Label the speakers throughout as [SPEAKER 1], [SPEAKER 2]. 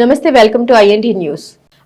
[SPEAKER 1] నమస్తే welcome to INT news.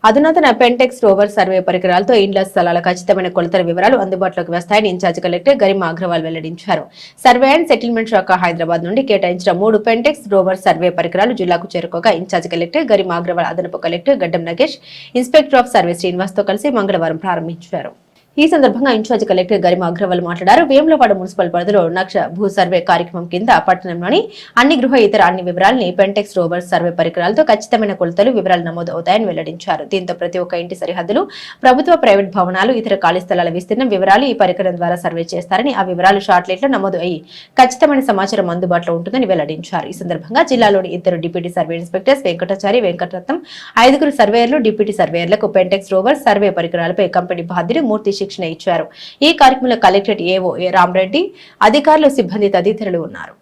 [SPEAKER 1] అధునాతన పెంటెక్స్ rover survey పరికరాలతో ఇండ్ల స్థలాల ఖచ్చితమైన కొలతల వివరాలు అందుబాటులోకి వస్తాయని ఇన్ఛార్జ్ కలెక్టర్ గరిమా అగ్రవాల్ వెల్లడించారు. సర్వే అండ్ సెటిల్మెంట్ శాఖ హైదరాబాద్ నుండి కేటాయించిన మూడు పెంటెక్స్ రోవర్ సర్వే పరికరాలు జిల్లాకు చేరుకోగా ఇన్ఛార్జ్ కలెక్టర్ గరిమా అగ్రవాల్ అదనపు collector Gaddam Nagesh inspector of survey శ్రీనివాస్తో కలిసి మంగళవారం ప్రారంభించారు. ఈ సందర్భంగా ఇన్ఛార్జ్ కలెక్టర్ గరిమ అగ్రవాల్ మాట్లాడారు. వేములవాడ మున్సిపల్ పరిధిలో నక్ష భూ సర్వే కార్యక్రమం కింద పట్టణంలోని అన్ని గృహ ఇతర అన్ని వివరాలని పెంటెక్స్ రోబర్ సర్వే పరికరాలతో ఖచ్చితమైన కొలతలు వివరాలు నమోదు అవుతాయని వెల్లడించారు. దీంతో ప్రతి ఒక్క ఇంటి సరిహద్దులు ప్రభుత్వ ప్రైవేట్ భవనాలు ఇతర ఖాళీ స్థలాల విస్తీర్ణం వివరాలు ఈ పరికరం ద్వారా సర్వే చేస్తారని ఆ వివరాలు షార్ట్లైట్లో నమోదు అయ్యి ఖచ్చితమైన సమాచారం అందుబాటులో ఉంటుందని వెల్లడించారు. ఈ సందర్భంగా జిల్లాలోని ఇద్దరు deputy survey inspectors Venkatachari Venkataratnam ఐదుగురు సర్వేయర్లు డిప్యూటీ సర్వేయర్లకు పెంటెక్స్ రోవర్ సర్వే పరికరాలపై కంపెనీ బాధ్యులు మూర్తి శిక్షణ ఇచ్చారు. ఈ కార్యక్రమంలో కలెక్టరేట్ ఏవో ఏ రామరెడ్డి అధికారులు సిబ్బంది తదితరులు ఉన్నారు.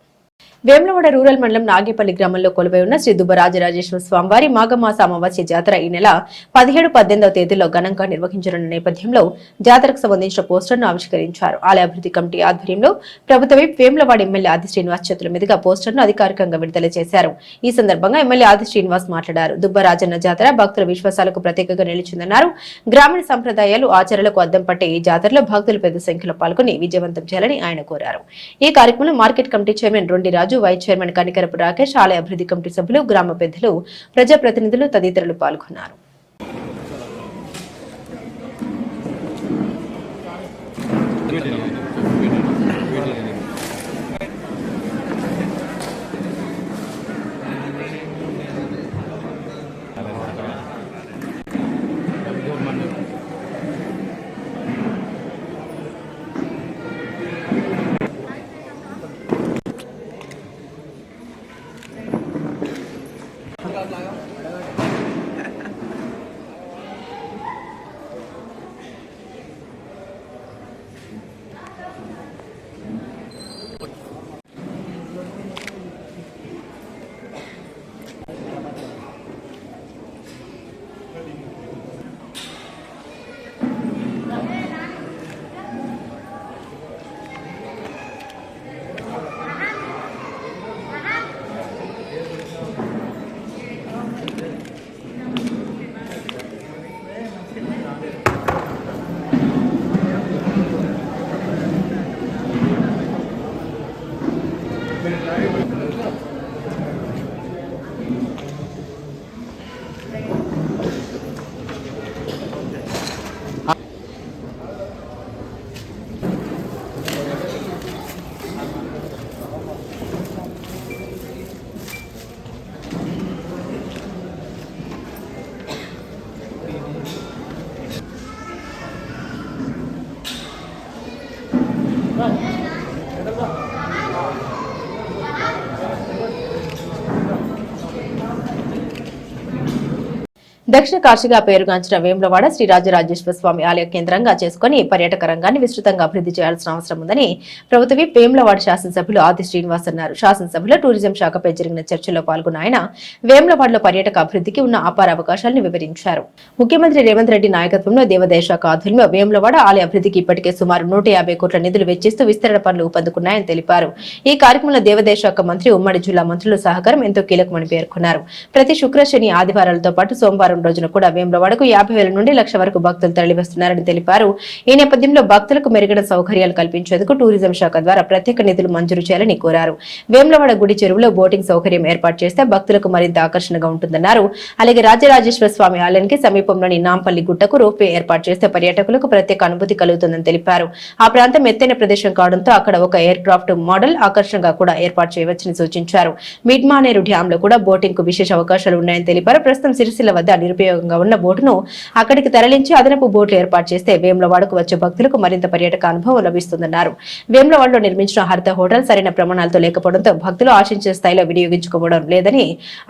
[SPEAKER 1] వేములవాడ రూరల్ మండలం నాగేపల్లి గ్రామంలో కొలువై ఉన్న శ్రీ దుబ్బరాజరాజేశ్వర స్వామివారి మాఘమాస అమావాస్య జాతర ఈ నెల పదిహేడు పద్దెనిమిదవ తేదీలో ఘనంగా నిర్వహించనున్న నేపథ్యంలో జాతరకు సంబంధించిన పోస్టర్ను ఆవిష్కరించారు. ఆలయ అభివృద్ధి కమిటీ ఆధ్వర్యంలో ప్రభుత్వ విప్ వేములవాడ ఎమ్మెల్యే ఆది శ్రీనివాస్ చేతుల మీదుగా పోస్టర్ను అధికారికంగా విడుదల చేశారు. ఈ సందర్భంగా ఎమ్మెల్యే ఆది శ్రీనివాస్ మాట్లాడారు. దుబ్బరాజన్న జాతర భక్తుల విశ్వాసాలకు ప్రత్యేకంగా నిలిచిందన్నారు. గ్రామీణ సంప్రదాయాలు ఆచారాలకు అద్దం పట్టే ఈ జాతరలో భక్తులు పెద్ద సంఖ్యలో పాల్గొని విజయవంతం చేయాలని ఆయన కోరారు. ఈ కార్యక్రమంలో market committee chairman Rondi Raju vice chairman Kanikarapu Rakesh ఆలయ అభివృద్ధి కమిటీ సభ్యులు గ్రామ పెద్దలు ప్రజాప్రతినిధులు తదితరులు పాల్గొన్నారు. దక్షిణ కాశీగా పేరుగాంచిన వేములవాడ శ్రీ రాజరాజేశ్వర స్వామి ఆలయ కేంద్రంగా చేసుకుని పర్యాటక రంగాన్ని విస్తృతంగా అభివృద్ధి చేయాల్సిన అవసరం ఉందని ప్రభుత్వ వేములవాడ శాసనసభ్యులు ఆది శ్రీనివాస్ అన్నారు. శాసనసభలో టూరిజం శాఖపై జరిగిన చర్చలో పాల్గొన్న ఆయన వేములవాడలో పర్యాటక అభివృద్ధికి ఉన్న అపార అవకాశాలను వివరించారు. ముఖ్యమంత్రి రేవంత్ రెడ్డి నాయకత్వంలో దేవాదాయ శాఖ ఆధ్వర్యంలో వేములవాడ ఆలయ అభివృద్ధికి ఇప్పటికే సుమారు నూట కోట్ల నిధులు వెచ్చిస్తూ విస్తరణ పనులు ఊపందుకున్నాయని తెలిపారు. ఈ కార్యక్రమంలో దేవాదాయ శాఖ మంత్రి ఉమ్మడి జిల్లా మంత్రుల సహకారం ఎంతో కీలకమని పేర్కొన్నారు. ప్రతి శుక్ర శని ఆదివారాలతో పాటు సోమవారం రోజున కూడా వేములవాడకు యాభై వేల నుండి లక్ష వరకు భక్తులు తరలివస్తున్నారని తెలిపారు. ఈ నేపథ్యంలో భక్తులకు మెరుగైన సౌకర్యాలు కల్పించేందుకు టూరిజం శాఖ ద్వారా ప్రత్యేక నిధులు మంజూరు చేయాలని కోరారు. వేములవాడ గుడి చెరువులో బోటింగ్ సౌకర్యం ఏర్పాటు చేస్తే భక్తులకు మరింత ఆకర్షణగా ఉంటుందన్నారు. అలాగే రాజరాజేశ్వర స్వామి ఆలయానికి సమీపంలోని నాంపల్లి గుట్టకు రోపే ఏర్పాటు చేస్తే పర్యాటకులకు ప్రత్యేక అనుభూతి కలుగుతుందని తెలిపారు. ఆ ప్రాంతం ఎత్తైన ప్రదేశం కావడంతో అక్కడ ఒక ఎయిర్ క్రాఫ్ట్ మోడల్ ఆకర్షణగా కూడా ఏర్పాటు చేయవచ్చని సూచించారు. మిడ్మానేరు డ్యామ్లో కూడా బోటింగ్కు విశేష అవకాశాలు ఉన్నాయని తెలిపారు. ప్రస్తుతం సిరిసిల్ల వద్ద ఉపయోగంగా ఉన్న బోటును అక్కడికి తరలించి అదనపు బోట్లు ఏర్పాటు చేస్తే వేములవాడకు వచ్చే భక్తులకు మరింత పర్యాటక అనుభవం లభిస్తుందన్నారు. వేములవాడలో నిర్మించిన హరిత హోటల్ సరైన ప్రమాణాలతో లేకపోవడంతో భక్తులు ఆశించిన స్థాయిలో వినియోగించుకోవడం లేదని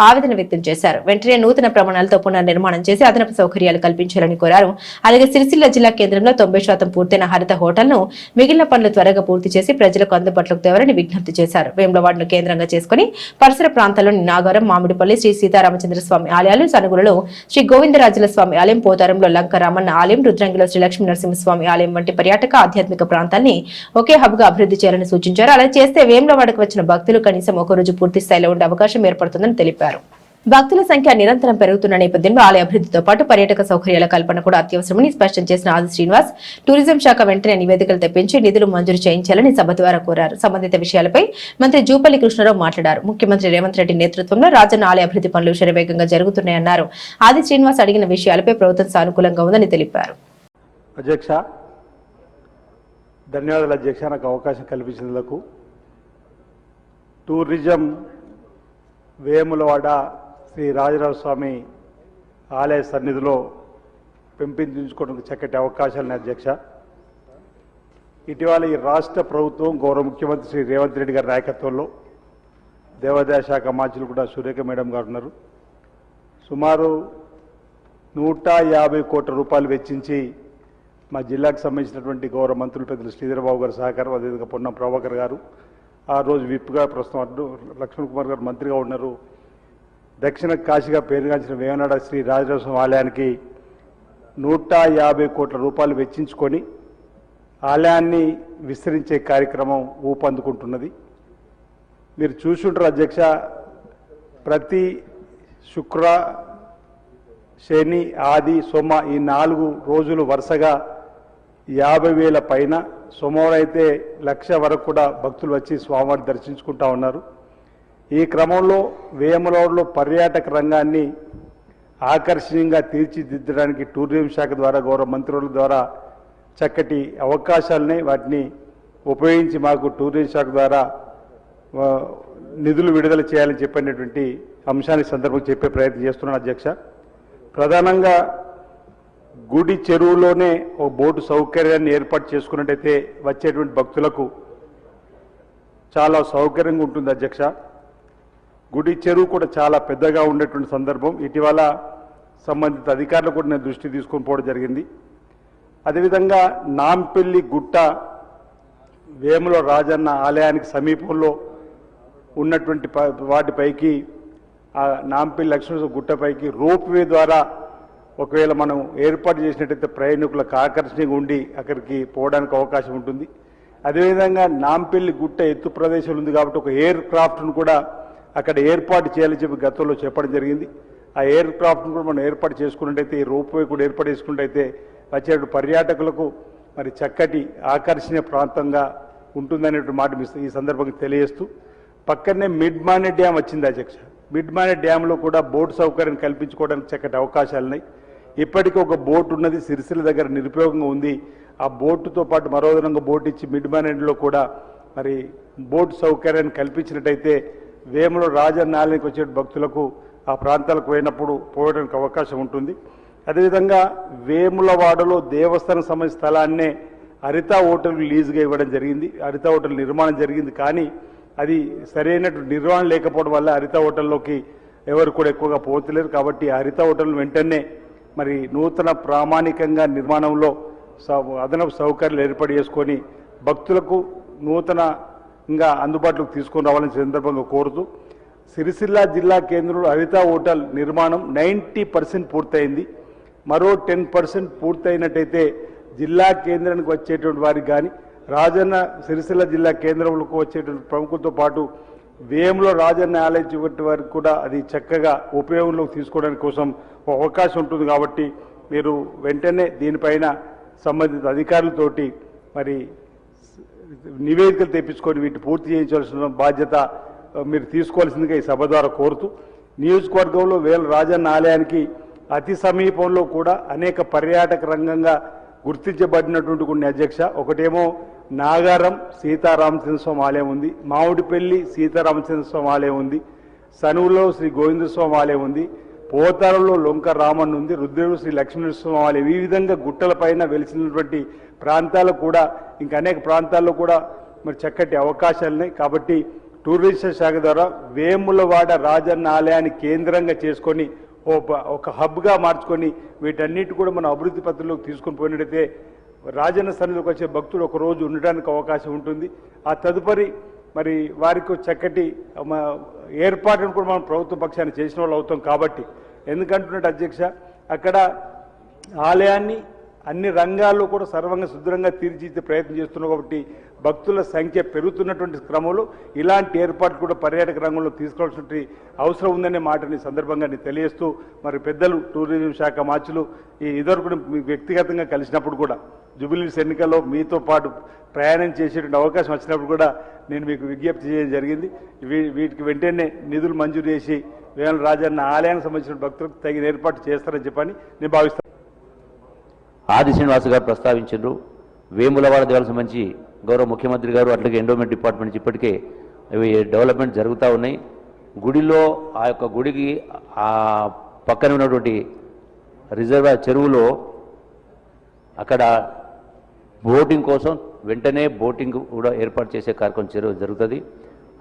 [SPEAKER 1] ఆవేదన వ్యక్తం చేశారు. వెంటనే నూతన ప్రమాణాలతో పునర్నిర్మాణం చేసి అదనపు సౌకర్యాలు కల్పించాలని కోరారు. అలాగే సిరిసిల్ల జిల్లా కేంద్రంలో తొంభై శాతం పూర్తయిన హరిత హోటల్ను మిగిలిన పనులు త్వరగా పూర్తి చేసి ప్రజలకు అందుబాటులోకి తేవాలని విజ్ఞప్తి చేశారు. వేములవాడను కేంద్రంగా చేసుకుని పరిసర ప్రాంతాల్లోని నాగారం మామిడిపల్లి శ్రీ సీతారామచంద్ర స్వామి ఆలయాలు సనుగులలో శ్రీ గోవిందరాజుల స్వామి ఆలయం పోతారంలో లంక రామన్న ఆలయం రుద్రంగిలో శ్రీ లక్ష్మీ నరసింహస్వామి ఆలయం వంటి పర్యాటక ఆధ్యాత్మిక ప్రాంతాన్ని ఒకే హబ్గా అభివృద్ధి చేయాలని సూచించారు. అలా చేస్తే వేములవాడకు వచ్చిన భక్తులు కనీసం ఒక రోజు పూర్తి స్థాయిలో ఉండే అవకాశం ఏర్పడుతుందని తెలిపారు. భక్తుల సంఖ్య నిరంతరం పెరుగుతున్న నేపథ్యంలో ఆలయ అభివృద్ధితో పాటు పర్యాటక సౌకర్యాల కల్పన కూడా అత్యవసరమని స్పష్టం చేసిన ఆది శ్రీనివాస్ టూరిజం శాఖ వెంటనే నివేదికలు తెప్పించి నిధులు మంజూరు చేయించాలని సభ ద్వారా కోరారు. సంబంధిత విషయాలపై మంత్రి జూపల్లి కృష్ణారావు మాట్లాడారు. ముఖ్యమంత్రి రేవంత్ రెడ్డి నేతృత్వంలో రాజన్న ఆలయ అభివృద్ధి పనులు శరవేగంగా జరుగుతున్నాయన్నారు. ఆది శ్రీనివాస్ అడిగిన విషయాలపై ప్రభుత్వం సానుకూలంగా ఉందని తెలిపారు.
[SPEAKER 2] అధ్యక్ష ధన్యవాదాలు అధ్యక్ష. నాకు అవకాశం కల్పించినందుకు టూరిజం వేములవాడ శ్రీ రాజరాజ స్వామి ఆలయ సన్నిధిలో పెంపొందించుకోవడానికి చక్కటి అవకాశాలని అధ్యక్ష. ఇటీవల ఈ రాష్ట్ర ప్రభుత్వం గౌరవ ముఖ్యమంత్రి శ్రీ రేవంత్ రెడ్డి గారి నాయకత్వంలో దేవాదాయ శాఖ మంత్రులు కూడా సురేఖ మేడం గారు ఉన్నారు. సుమారు నూట యాభై కోట్ల రూపాయలు వెచ్చించి మా జిల్లాకు సంబంధించినటువంటి గౌరవ మంత్రులు పెద్దలు శ్రీధరబాబు గారి సహకారం అదేవిధంగా పొన్నం ప్రభాకర్ గారు ఆ రోజు విప్గా ప్రస్తుతం లక్ష్మణ్ కుమార్ గారు మంత్రిగా ఉన్నారు. దక్షిణ కాశీగా పేరుగాంచిన వేమనాడ శ్రీ రాజరాజస్వామి ఆలయానికి నూట యాభై కోట్ల రూపాయలు వెచ్చించుకొని ఆలయాన్ని విస్తరించే కార్యక్రమం ఊపందుకుంటున్నది. మీరు చూసుంటారు అధ్యక్ష ప్రతి శుక్ర శని ఆది సోమ ఈ నాలుగు రోజులు వరుసగా యాభై వేల పైన సోమవారం అయితే లక్ష వరకు కూడా భక్తులు వచ్చి స్వామివారిని దర్శించుకుంటా ఉన్నారు. ఈ క్రమంలో వేములవాడలో పర్యాటక రంగాన్ని ఆకర్షణీయంగా తీర్చిదిద్దడానికి టూరిజం శాఖ ద్వారా గౌరవ మంత్రుల ద్వారా చక్కటి అవకాశాలని వాటిని ఉపయోగించి మాకు టూరిజం శాఖ ద్వారా నిధులు విడుదల చేయాలని చెప్పినటువంటి అంశాన్ని సందర్భంగా చెప్పే ప్రయత్నం చేస్తున్నాను అధ్యక్ష. ప్రధానంగా గుడి చెరువులోనే ఒక బోటు సౌకర్యాన్ని ఏర్పాటు చేసుకున్నట్టయితే వచ్చేటువంటి భక్తులకు చాలా సౌకర్యంగా ఉంటుంది అధ్యక్ష. గుడి చెరువు కూడా చాలా పెద్దగా ఉండేటువంటి సందర్భం. ఇటీవల సంబంధిత అధికారులు కూడా నేను దృష్టి తీసుకొని పోవడం జరిగింది. అదేవిధంగా నాంపెల్లి గుట్ట వేముల రాజన్న ఆలయానికి సమీపంలో ఉన్నటువంటి ప- వాటిపైకి ఆ నాంపల్లి లక్ష్మణ గుట్టపైకి రోప్ వే ద్వారా ఒకవేళ మనం ఏర్పాటు చేసినట్టయితే ప్రయాణికులకు ఆకర్షణీయంగా ఉండి అక్కడికి పోవడానికి అవకాశం ఉంటుంది. అదేవిధంగా నాంపల్లి గుట్ట ఎత్తు ప్రదేశం ఉంది కాబట్టి ఒక ఎయిర్ క్రాఫ్ట్ను కూడా అక్కడ ఏర్పాటు చేయాలని చెప్పి గతంలో చెప్పడం జరిగింది. ఆ ఎయిర్ క్రాఫ్ట్ను కూడా మనం ఏర్పాటు చేసుకున్నట్టయితే ఈ రోప్ కూడా ఏర్పాటు చేసుకున్నట్టయితే వచ్చే పర్యాటకులకు మరి చక్కటి ఆకర్షణీయ ప్రాంతంగా ఉంటుందనేటువంటి మాట మీ ఈ సందర్భంగా తెలియజేస్తూ పక్కనే మిడ్ మానే డ్యామ్ వచ్చింది అధ్యక్ష. మిడ్ మానే డ్యామ్లో కూడా బోట్ సౌకర్యం కల్పించుకోవడానికి చక్కటి అవకాశాలు ఉన్నాయి. ఇప్పటికీ ఒక బోట్ ఉన్నది సిరిసిల దగ్గర నిరుపయోగంగా ఉంది. ఆ బోటుతో పాటు మరో విధంగా బోట్ ఇచ్చి మిడ్ మానేడ్లో కూడా మరి బోట్ సౌకర్యాన్ని కల్పించినట్టయితే వేములో రాజన్నాలయానికి వచ్చే భక్తులకు ఆ ప్రాంతాలకు పోయినప్పుడు పోవడానికి అవకాశం ఉంటుంది. అదేవిధంగా వేములవాడలో దేవస్థానం సంబంధించిన స్థలాన్నే హరిత హోటల్ లీజుగా ఇవ్వడం జరిగింది. హరిత హోటల్ నిర్మాణం జరిగింది కానీ అది సరైనటువంటి నిర్వహణ లేకపోవడం వల్ల హరిత హోటల్లోకి ఎవరు కూడా ఎక్కువగా పోతలేరు. కాబట్టి హరిత హోటల్ వెంటనే మరి నూతన ప్రామాణికంగా నిర్మాణంలో సౌ- అదనపు సౌకర్యాలు ఏర్పాటు చేసుకొని భక్తులకు నూతన ఇంకా అందుబాటులోకి తీసుకొని రావాలని సందర్భంగా కోరుతూ సిరిసిల్ల జిల్లా కేంద్రంలో హరిత హోటల్ నిర్మాణం నైంటీ పర్సెంట్ పూర్తయింది. మరో టెన్ పర్సెంట్ పూర్తయినట్టయితే జిల్లా కేంద్రానికి వచ్చేటువంటి వారికి కానీ రాజన్న సిరిసిల్ల జిల్లా కేంద్రంలో వచ్చేటువంటి ప్రముఖులతో పాటు వేములో రాజన్న ఆలయం వారికి కూడా అది చక్కగా ఉపయోగంలోకి తీసుకోవడానికి కోసం ఒక అవకాశం ఉంటుంది కాబట్టి మీరు వెంటనే దీనిపైన సంబంధిత అధికారులతోటి మరి నివేదికలు తెప్పించుకొని వీటిని పూర్తి చేయించాల్సిన బాధ్యత మీరు తీసుకోవాల్సిందిగా ఈ సభ ద్వారా కోరుతూ నియోజకవర్గంలో వేల రాజన్న ఆలయానికి అతి సమీపంలో కూడా అనేక పర్యాటక రంగంగా గుర్తించబడినటువంటి కొన్ని అధ్యక్ష ఒకటేమో నాగారం సీతారామచంద్రస్వామి ఆలయం ఉంది మామిడిపల్లి సీతారామచంద్రస్వామి ఆలయం ఉంది సనువులో శ్రీ గోవిందస్వామి ఆలయం ఉంది పోతారంలో లొంక రామన్ ఉంది రుద్రుడు శ్రీ లక్ష్మీనరస్వామి ఆలయం ఈ విధంగా గుట్టలపైన వెలిసినటువంటి ప్రాంతాలు కూడా ఇంకా అనేక ప్రాంతాల్లో కూడా మరి చక్కటి అవకాశాలు ఉన్నాయి. కాబట్టి టూరిజం శాఖ ద్వారా వేములవాడ రాజన్న ఆలయాన్ని కేంద్రంగా చేసుకొని ఓ ఒక హబ్గా మార్చుకొని వీటన్నిటి కూడా మనం అభివృద్ధి పత్రంలోకి తీసుకొని పోయినట్టయితే రాజన్న సన్నిధికి వచ్చే భక్తులు ఒక రోజు ఉండడానికి అవకాశం ఉంటుంది. ఆ తదుపరి మరి వారికి చక్కటి ఏర్పాటును కూడా మనం ప్రభుత్వ పక్షాన్ని చేసిన వాళ్ళు అవుతాం కాబట్టి. ఎందుకంటున్నట్టు అధ్యక్ష అక్కడ ఆలయాన్ని అన్ని రంగాల్లో కూడా సర్వంగా సుదృఢంగా తీర్చిదిద్దే ప్రయత్నం చేస్తున్నాం కాబట్టి భక్తుల సంఖ్య పెరుగుతున్నటువంటి క్రమంలో ఇలాంటి ఏర్పాట్లు కూడా పర్యాటక రంగంలో తీసుకోవాల్సిన అవసరం ఉందనే మాటని సందర్భంగా నేను తెలియజేస్తూ మరి పెద్దలు టూరిజం శాఖ మార్చులు ఈ ఇదివరకు మీకు వ్యక్తిగతంగా కలిసినప్పుడు కూడా జూబిలీస్ ఎన్నికల్లో మీతో పాటు ప్రయాణం చేసేటువంటి అవకాశం వచ్చినప్పుడు కూడా నేను మీకు విజ్ఞప్తి చేయడం జరిగింది. వీ- వీటికి వెంటనే నిధులు మంజూరు చేసి వేల రాజన్న ఆలయానికి సంబంధించిన భక్తులకు తగిన ఏర్పాటు చేస్తారని చెప్పని నేను భావిస్తాను
[SPEAKER 3] ఆది శ్రీనివాస్ గారు ప్రస్తావించారు వేములవాడ దేవాలకు సంబంధించి గౌరవ ముఖ్యమంత్రి గారు అట్లాగే ఎండోమెంట్ డిపార్ట్మెంట్ నుంచి ఇప్పటికే ఇవి డెవలప్మెంట్ జరుగుతూ ఉన్నాయి. గుడిలో ఆ యొక్క గుడికి ఆ పక్కన ఉన్నటువంటి రిజర్వాయర్ చెరువులో అక్కడ బోటింగ్ కోసం వెంటనే బోటింగ్ కూడా ఏర్పాటు చేసే కార్యక్రమం చెరువు జరుగుతుంది.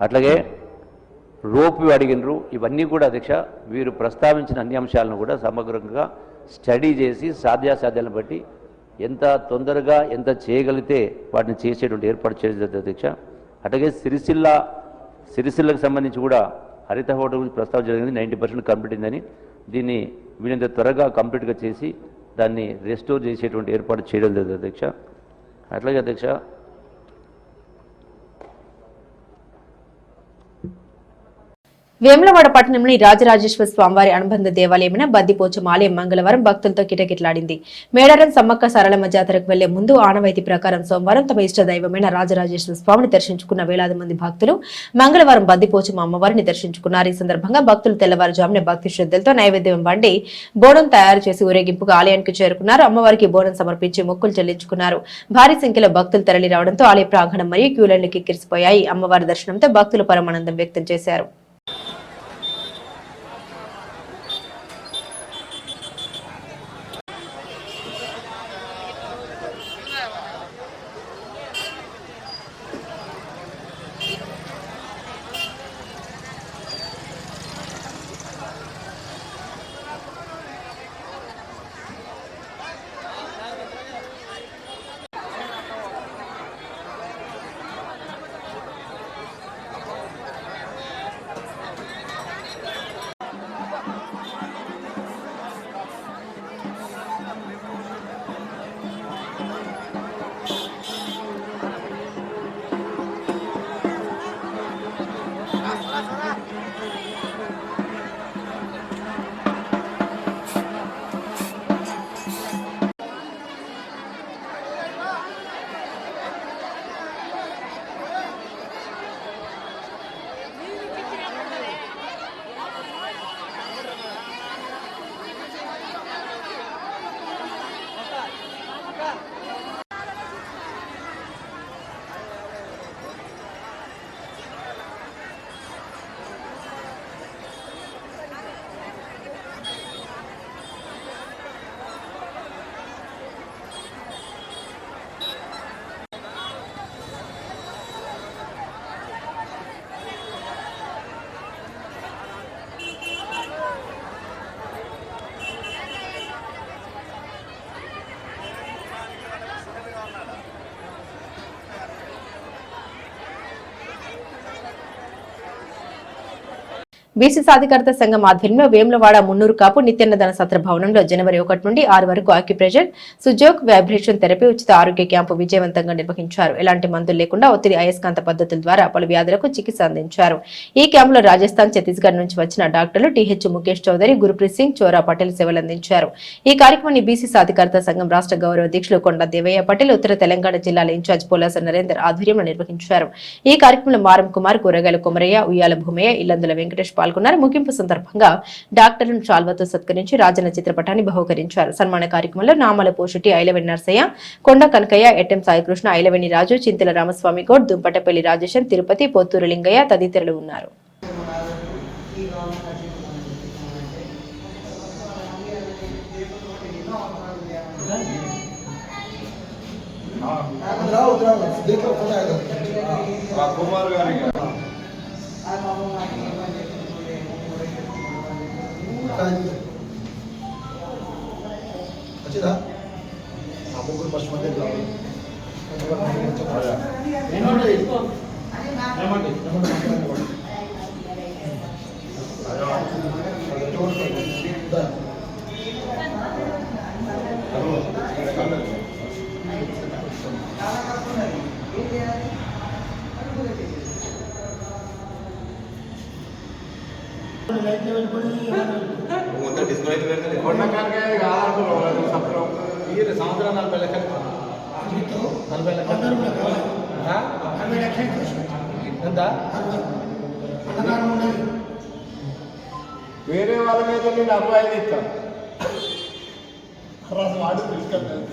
[SPEAKER 3] అట్లాగే రోప్ అడిగినరు ఇవన్నీ కూడా అధ్యక్ష వీరు ప్రస్తావించిన అన్ని అంశాలను కూడా సమగ్రంగా స్టడీ చేసి సాధ్యాసాధ్యాలను బట్టి ఎంత తొందరగా ఎంత చేయగలిగితే వాటిని చేసేటువంటి ఏర్పాటు చేసేది అధ్యక్ష. అట్లాగే సిరిసిల్ల సిరిసిల్లకు సంబంధించి కూడా హరిత హోటల్ గురించి ప్రస్తావన జరిగింది నైంటీ పర్సెంట్ కంప్లీట్ అయిందని. దీన్ని వీళ్ళంత త్వరగా కంప్లీట్గా చేసి దాన్ని రెస్టోర్ చేసేటువంటి ఏర్పాటు చేయడం జరిగింది అధ్యక్ష. అట్లాగే అధ్యక్ష
[SPEAKER 1] వేములవాడ పట్టణంలోని రాజరాజేశ్వర స్వామివారి అనుబంధ దేవాలయమైన బద్దిపోచం ఆలయం మంగళవారం భక్తులతో కిటకిటలాడింది. మేడారం సమ్మక్క సరళమ్మ జాతరకు వెళ్ళే ముందు ఆనవాయితీ ప్రకారం సోమవారం తమ ఇష్ట దైవమైన రాజరాజేశ్వర స్వామిని దర్శించుకున్న వేలాది మంది భక్తులు మంగళవారం బద్దిపోచం అమ్మవారిని దర్శించుకున్నారు. ఈ సందర్భంగా భక్తులు తెల్లవారుజామున భక్తి శ్రద్ధలతో నైవేద్యం వండి బోనం తయారు చేసి ఊరేగింపుగా ఆలయానికి చేరుకున్నారు. అమ్మవారికి బోనం సమర్పించి మొక్కులు చెల్లించుకున్నారు. భారీ సంఖ్యలో భక్తులు తరలి రావడంతో ఆలయ ప్రాంగణం మరియు క్యూలైన్లు కిక్కిరిసిపోయాయి అమ్మవారి దర్శనంతో భక్తులు పరమానందం వ్యక్తం చేశారు. బీసీ సాధికారత సంఘం ఆధ్వర్యంలో వేములవాడ మున్నూరు కాపు నిత్యాన్నదాన సత్ర భవనంలో జనవరి ఒకటి నుండి ఆరు వరకు ఆక్యుప్రెషర్ సుజోక్ వైబ్రేషన్ థెరపీ ఉచిత ఆరోగ్య క్యాంపు విజయవంతంగా నిర్వహించారు. ఎలాంటి మందులు లేకుండా ఒత్తిడి అయస్కాంత పద్ధతుల ద్వారా పలు వ్యాధులకు చికిత్స అందించారు. ఈ క్యాంపులో రాజస్థాన్ ఛత్తీస్గఢ్ నుంచి వచ్చిన డాక్టర్లు టీహెచ్ ముఖేష్ చౌదరి గురుప్రీత్ సింగ్ చోరా పటేల్ సేవలు అందించారు. ఈ కార్యక్రమాన్ని బీసీ సాధికారత సంఘం రాష్ట్ర గౌరవ అధ్యక్షులు కొండ దేవయ్య పటేల్ ఉత్తర తెలంగాణ జిల్లాల ఇన్ఛార్జ్ పోలాస నరేందర్ ఆధ్వర్యంలో నిర్వహించారు. ఈ కార్యక్రమంలో మారం కుమార్ కూరగాయల కుమరయ్య ఉయ్యాల భూమయ్య ఇల్లందుల వెంకటేష్ పాల్గొన్నారు. ముగింపు సందర్భంగా డాక్టర్లను చాల్వతో సత్కరించి రాజన్న చిత్రపటాన్ని బహుకరించారు. సన్మాన కార్యక్రమంలో నామల పోషుటి ఐలవెన్ నర్సయ్య కొండ కనకయ్య ఎట్టెం సాయికృష్ణ ఐలవెని రాజు చింతల రామస్వామి గౌడ్ దుంపటపల్లి రాజేశం తిరుపతి పొత్తూరు లింగయ్య తదితరులు ఉన్నారు.
[SPEAKER 4] రావు రావు
[SPEAKER 5] కుమార్ 三我记得。
[SPEAKER 6] సంవత్సరం నలభై లక్షలు నలభై లక్షలు ఎంత? వేరే వాళ్ళ మీద నేను అబ్బాయిలు ఇస్తాను.
[SPEAKER 4] రాజు వాడు తీసుకెళ్తాను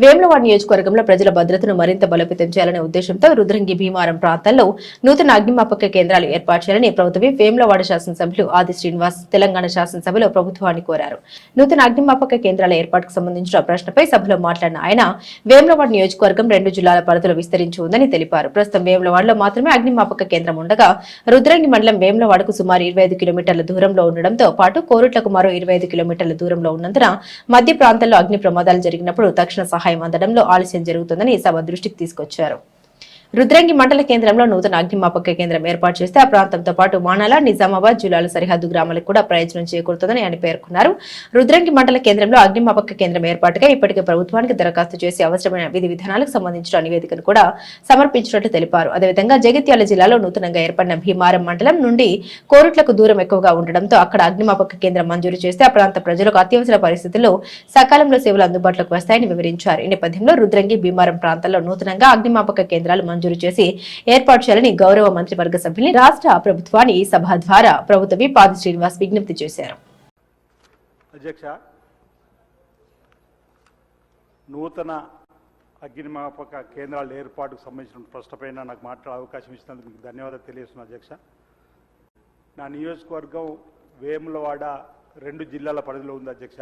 [SPEAKER 1] వేములవాడ నియోజకవర్గంలో ప్రజల భద్రతను మరింత బలోపేతం చేయాలనే ఉద్దేశంతో రుద్రంగి భీమారం ప్రాంతాల్లో నూతన అగ్నిమాపక కేంద్రాలు ఏర్పాటు చేయాలని ప్రభుత్వం వేములవాడ శాసనసభ్యులు ఆది శ్రీనివాస్ తెలంగాణ శాసనసభలో ప్రభుత్వాన్ని కోరారు. నూతన అగ్నిమాపక కేంద్రాల ఏర్పాటుకు సంబంధించిన ప్రశ్నపై సభలో మాట్లాడిన ఆయన వేములవాడ నియోజకవర్గం రెండు జిల్లాల పరిధిలో విస్తరించి ఉందని తెలిపారు. ప్రస్తుతం వేములవాడలో మాత్రమే అగ్నిమాపక కేంద్రం ఉండగా రుద్రంగి మండలం వేములవాడకు సుమారు ఇరవై కిలోమీటర్ల దూరంలో ఉండడంతో పాటు కోరుట్లకు మరో ఇరవై కిలోమీటర్ల దూరంలో ఉన్నందున మధ్య ప్రాంతాల్లో అగ్ని ప్రమాదాలు జరిగినప్పుడు తక్షణ సహాయం అందడంలో ఆలస్యం జరుగుతుందని సభ దృష్టికి తీసుకొచ్చారు. రుద్రంగి మండల కేంద్రంలో నూతన అగ్నిమాపక కేంద్రం ఏర్పాటు చేస్తే ఆ ప్రాంతంతో పాటు మానాల నిజామాబాద్ జిల్లాల సరిహద్దు గ్రామాలకు కూడా ప్రయోజనం చేకూరుతుందని ఆయన పేర్కొన్నారు. రుద్రంగి మండల కేంద్రంలో అగ్నిమాపక కేంద్రం ఏర్పాటుగా ఇప్పటికే ప్రభుత్వానికి దరఖాస్తు చేసి అవసరమైన విధి విధానాలకు సంబంధించిన నివేదికను కూడా సమర్పించినట్లు తెలిపారు. అదేవిధంగా జగిత్యాల జిల్లాలో నూతనంగా ఏర్పడిన భీమారం మండలం నుండి కోరుట్లకు దూరం ఎక్కువగా ఉండడంతో అక్కడ అగ్నిమాపక కేంద్రం మంజూరు చేస్తే ఆ ప్రాంత ప్రజలకు అత్యవసర పరిస్థితుల్లో సకాలంలో సేవలు అందుబాటులోకి వస్తాయని వివరించారు. ఈ నేపథ్యంలో రుద్రంగి భీమారం ప్రాంతాల్లో నూతనంగా అగ్నిమాపక కేంద్రాలు మంజూరు చేసి ఏర్పాటు చేయాలని గౌరవ మంత్రివర్గ సభ్యుని రాష్ట్ర ప్రభుత్వాన్ని ఈ సభ ద్వారా ప్రభుత్వ విప్ శ్రీనివాస్ విజ్ఞప్తి చేశారు.
[SPEAKER 2] అధ్యక్ష నూతన అగ్నిమాపక కేంద్రాల ఏర్పాటుకు సంబంధించిన ప్రశ్నపైన నాకు మాట్లాడే అవకాశం ఇచ్చినందుకు మీకు ధన్యవాదాలు తెలియజేస్తున్నాను అధ్యక్ష. నా నియోజకవర్గం వేములవాడ రెండు జిల్లాల పరిధిలో ఉంది అధ్యక్ష.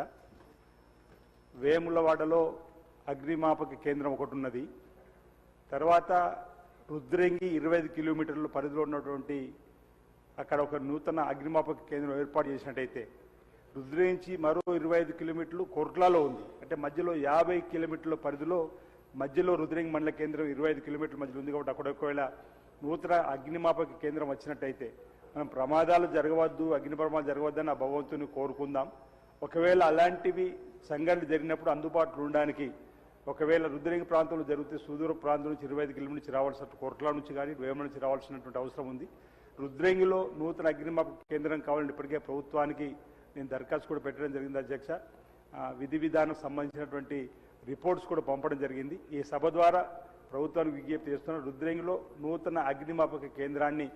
[SPEAKER 2] వేములవాడలో అగ్నిమాపక కేంద్రం ఒకటి ఉన్నది. తర్వాత రుద్రంగి ఇరవై ఐదు కిలోమీటర్ల పరిధిలో ఉన్నటువంటి అక్కడ ఒక నూతన అగ్నిమాపక కేంద్రం ఏర్పాటు చేసినట్టయితే రుద్రించి మరో ఇరవై ఐదు కిలోమీటర్లు కొర్ట్లాలో ఉంది. అంటే మధ్యలో యాభై కిలోమీటర్ల పరిధిలో మధ్యలో రుద్రంగి మండల కేంద్రం ఇరవై ఐదు కిలోమీటర్ల మధ్యలో ఉంది కాబట్టి అక్కడ ఒకవేళ నూతన అగ్నిమాపక కేంద్రం వచ్చినట్టయితే మనం ప్రమాదాలు జరగవద్దు అగ్ని ప్రమాదాలు జరగవద్దని ఆ భగవంతుని కోరుకుందాం. ఒకవేళ అలాంటివి సంఘటనలు జరిగినప్పుడు అందుబాటులో ఉండడానికి ఒకవేళ రుద్రంగి ప్రాంతంలో జరిగితే సుదూర ప్రాంతం నుంచి ఇరవై ఐదు కిలోమీటర్ నుంచి రావాల్సిన కోట్ల నుంచి కానీ వేమ నుంచి రావాల్సినటువంటి అవసరం ఉంది. రుద్రేంగిలో నూతన అగ్నిమాపక కేంద్రం కావాలని ఇప్పటికే ప్రభుత్వానికి నేను దరఖాస్తు కూడా పెట్టడం జరిగింది అధ్యక్ష. విధి విధానం సంబంధించినటువంటి రిపోర్ట్స్ కూడా పంపడం జరిగింది. ఈ సభ ద్వారా ప్రభుత్వానికి విజ్ఞప్తి చేస్తున్నాం రుద్రేంగిలో నూతన అగ్నిమాపక కేంద్రాన్ని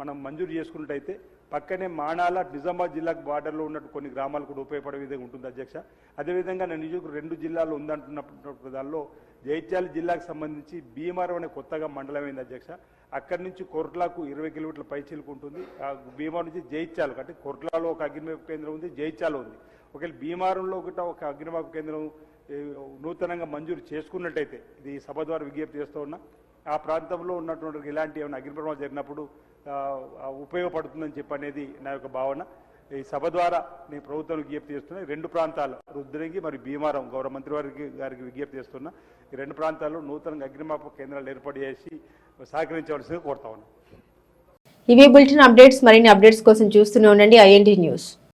[SPEAKER 2] మనం మంజూరు చేసుకున్నట్టయితే పక్కనే మాణాల నిజామాబాద్ జిల్లాకు బార్డర్లో ఉన్నట్టు కొన్ని గ్రామాలు కూడా ఉపయోగపడే విధంగా ఉంటుంది అధ్యక్ష. అదేవిధంగా నేను నియోజకవర్గం రెండు జిల్లాలు ఉందంటున్నప్పుడు దానిలో జైత్యాల జిల్లాకు సంబంధించి భీమవరం అనే కొత్తగా మండలమైంది అధ్యక్ష. అక్కడి నుంచి కొర్లాకు ఇరవై కిలోమీటర్ల పైచీలకు ఉంటుంది. ఆ భీమవరం నుంచి జైత్యాలకు అంటే కొర్లాలో ఒక అగ్నిమాపక కేంద్రం ఉంది జైత్యాల ఉంది. ఒకవేళ భీమవరంలో ఒకట ఒక అగ్నిమాపక కేంద్రం నూతనంగా మంజూరు చేసుకున్నట్టయితే ఇది సభ ద్వారా విజ్ఞప్తి చేస్తూ ఉన్నా. ఆ ప్రాంతంలో ఉన్నటువంటి ఇలాంటి ఏమైనా అగ్ని ప్రమాదం జరిగినప్పుడు ఉపయోగపడుతుందని చెప్పి అనేది నా యొక్క భావన. ఈ సభ ద్వారా నేను ప్రభుత్వానికి విజ్ఞప్తి చేస్తున్నా ఈ రెండు ప్రాంతాలు రుద్రంగి మరియు భీమారం గౌరవ మంత్రి వారికి గారికి విజ్ఞప్తి చేస్తున్నా ఈ రెండు ప్రాంతాల్లో నూతనంగా అగ్నిమాపక కేంద్రాలు ఏర్పాటు చేసి సహకరించవలసింది కోరుతా ఉన్నాను
[SPEAKER 1] ఇవే బులెటిన్ అప్డేట్స్ మరిన్ని అప్డేట్స్ కోసం చూస్తూనే ఉండండి ఐఎన్టీ న్యూస్.